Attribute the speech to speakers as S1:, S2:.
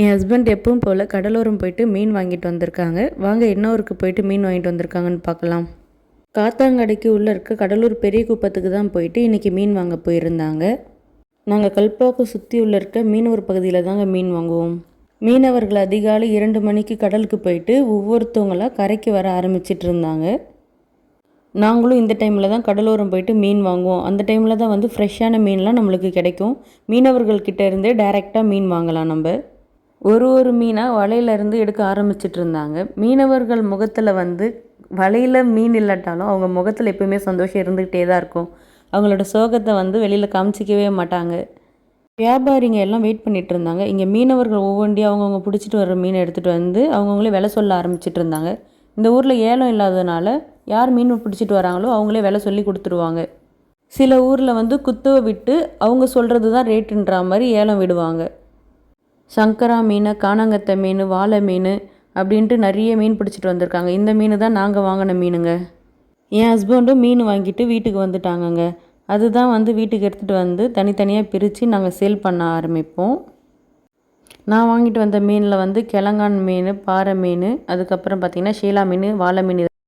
S1: என் husband எப்பவும் போல் கடலோரம் போயிட்டு மீன் வாங்கிட்டு வந்திருக்காங்க. வாங்க என்ன ஊருக்கு போயிட்டு மீன் வாங்கிட்டு வந்திருக்காங்கன்னு பார்க்கலாம். காத்தாங்கடைக்கு உள்ளே இருக்க கடலூர் பெரிய குப்பத்துக்கு தான் போயிட்டு இன்றைக்கி மீன் வாங்க போயிருந்தாங்க. நாங்கள் கல்பாக்கம் சுற்றி உள்ள இருக்க மீனவர் பகுதியில் தாங்க மீன் வாங்குவோம். மீனவர்கள் அதிகாலை இரண்டு மணிக்கு கடலுக்கு போயிட்டு ஒவ்வொருத்தவங்களாக கரைக்கு வர ஆரம்பிச்சிட்டு இருந்தாங்க. நாங்களும் இந்த டைமில் தான் கடலோரம் போயிட்டு மீன் வாங்குவோம். அந்த டைமில் தான் வந்து ஃப்ரெஷ்ஷான மீன்லாம் நம்மளுக்கு கிடைக்கும். மீனவர்கள்கிட்ட இருந்தே டைரெக்டாக மீன் வாங்கலாம் நம்ம. ஒரு ஒரு மீனாக வலையிலேருந்து எடுக்க ஆரம்பிச்சிட்டு இருந்தாங்க. மீனவர்கள் முகத்தில் வந்து வலையில் மீன் இல்லாட்டாலும் அவங்க முகத்தில் எப்பவுமே சந்தோஷம் இருந்துக்கிட்டே தான் இருக்கும். அவங்களோட சோகத்தை வந்து வெளியில் காமிச்சிக்கவே மாட்டாங்க. வியாபாரிங்க எல்லாம் வெயிட் பண்ணிகிட்டு இருந்தாங்க. இங்கே மீனவர்கள் ஒவ்வொன்றியும் அவங்கவுங்க பிடிச்சிட்டு வர மீனை எடுத்துகிட்டு வந்து அவங்கவுங்களே விலை சொல்ல ஆரம்பிச்சிட்டு இருந்தாங்க. இந்த ஊரில் ஏலம் இல்லாததுனால யார் மீன் பிடிச்சிட்டு வராங்களோ அவங்களே விலை சொல்லி கொடுத்துருவாங்க. சில ஊரில் வந்து குத்துவை விட்டு அவங்க சொல்கிறது தான் ரேட்டுன்ற மாதிரி ஏலம் விடுவாங்க. சங்கரா மீன் காணாங்கத்தை மீன் வாழை மீன் அப்படின்ட்டு நிறைய மீன் பிடிச்சிட்டு வந்திருக்காங்க. இந்த மீன் தான் நாங்கள் வாங்கின மீனுங்க. என் ஹஸ்பண்டும் மீன் வாங்கிட்டு வீட்டுக்கு வந்துட்டாங்கங்க. அதுதான் வந்து வீட்டுக்கு எடுத்துகிட்டு வந்து தனித்தனியாக பிரித்து நாங்கள் சேல் பண்ண ஆரம்பிப்போம். நான் வாங்கிட்டு வந்த மீனில் வந்து கிழங்கான் மீன் பாறை மீன் அதுக்கப்புறம் பார்த்திங்கன்னா ஷீலா மீன் வாழை மீன்